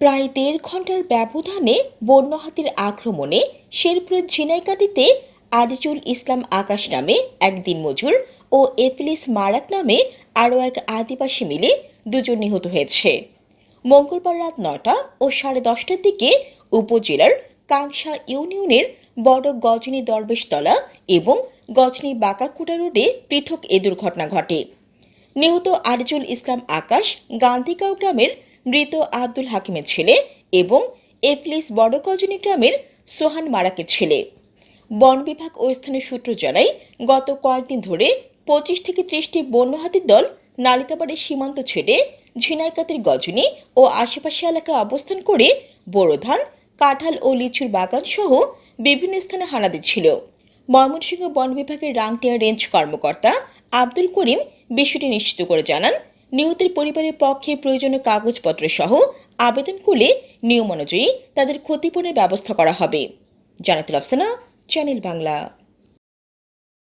প্রায় দেড় ঘণ্টার ব্যবধানে বন্য হাতির আক্রমণে শেরপুরের ঝিনাইকাটিতে আজিজুল ইসলাম আকাশ নামে এক দিনমজুর ও এফিলিস মারাক নামে আরও এক আদিবাসী মিলে দুজন নিহত হয়েছে। মঙ্গলবার রাত নটা ও সাড়ে দশটার দিকে উপজেলার কাংসা ইউনিয়নের বড় গজনী দরবেশতলা এবং গজনী বাঁকাকুড়া রোডে পৃথক এ দুর্ঘটনা ঘটে। নিহত আরিজুল ইসলাম আকাশ গান্ধীগাঁও গ্রামের মৃত আব্দুল হাকিমের ছেলে এবং এফলিস বড়গজনী গ্রামের সোহান মারাকের ছেলে। বন বিভাগ ও স্থানীয় সূত্র জানায়, গত কয়েকদিন ধরে পঁচিশ থেকে ত্রিশটি বন্য হাতির দল নালিতাবাড়ির সীমান্ত ছেড়ে ঝিনাইকাতির গজনী ও আশেপাশে এলাকায় অবস্থান করে বোরো ধান, কাঁঠাল ও লিচুর বাগান সহ বিভিন্ন স্থানে হানা দিচ্ছিল। ময়মনসিংহ বন বিভাগের রাংটিয়া রেঞ্জ কর্মকর্তা আব্দুল করিম বিষয়টি নিশ্চিত করে জানান নিহতের পরিবারের পক্ষে প্রয়োজনীয় কাগজপত্র সহ আবেদন করলে নিয়ম অনুযায়ী তাদের ক্ষতিপূরণের ব্যবস্থা করা হবে। জানাতুল আফসানা, চ্যানেল বাংলা।